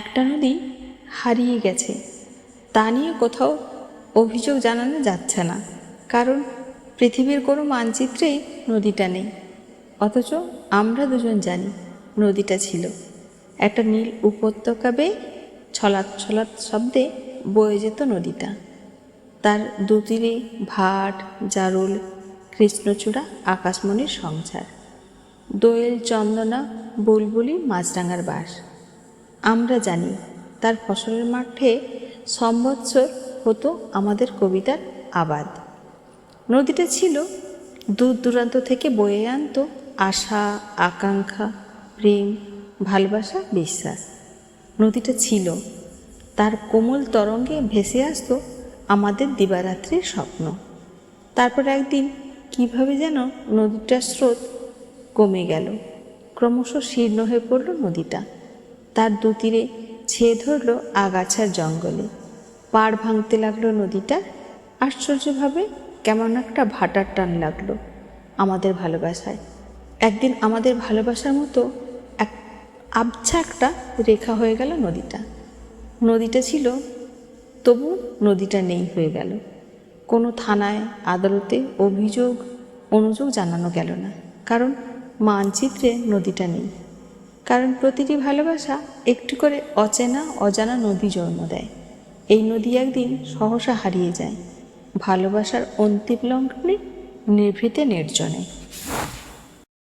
একটা নদী হারিয়ে গেছে। তা নিয়ে কোথাও অভিযোগ জানানো যাচ্ছে না, কারণ পৃথিবীর কোনো মানচিত্রেই নদীটা নেই। অথচ আমরা দুজন জানি নদীটা ছিল। একটা নীল উপত্যকা বেয়ে ছলাৎ ছলাৎ শব্দে বয়ে যেত নদীটা। তার দুতীরে ভাট, জারুল, কৃষ্ণচূড়া, আকাশমণির সংসার। দোয়েল চন্দনা, বুলবুলি, মাছরাঙার বাস আমরা জানি, তার ফসলের মাঠে সম্বৎসর হতো আমাদের কবিতার আবাদ। নদীটা ছিল দূর দূরান্ত থেকে বয়ে আনতো আশা, আকাঙ্ক্ষা, প্রেম, ভালোবাসা, বিশ্বাস। নদীটা ছিল, তার কোমল তরঙ্গে ভেসে আসত আমাদের দিবারাত্রির স্বপ্ন। তারপর একদিন কীভাবে যেন নদীটার স্রোত কমে গেল, ক্রমশ শীর্ণ হয়ে পড়ল নদীটা। তার দুতীরে ছেয়ে ধরল আগাছার জঙ্গলে। পাড় ভাঙতে লাগল নদীটা। আশ্চর্যভাবে কেমন একটা ভাটার টান লাগল আমাদের ভালোবাসায়। একদিন আমাদের ভালোবাসার মতো এক আবছা একটা রেখা হয়ে গেল নদীটা। নদীটা ছিল, তবু নদীটা নেই হয়ে গেল। কোনো থানায় আদালতে অভিযোগ, অনুযোগ জানানো গেল না। কারণ মানচিত্রে নদীটা নেই। কারণ প্রতিটি ভালোবাসা একটু করে অচেনা, অজানা নদী জন্ম দেয়। এই নদী একদিন সহসা হারিয়ে যায়। ভালোবাসার অন্তিম লঙ্ঘনে নিভৃতে নির্জনে।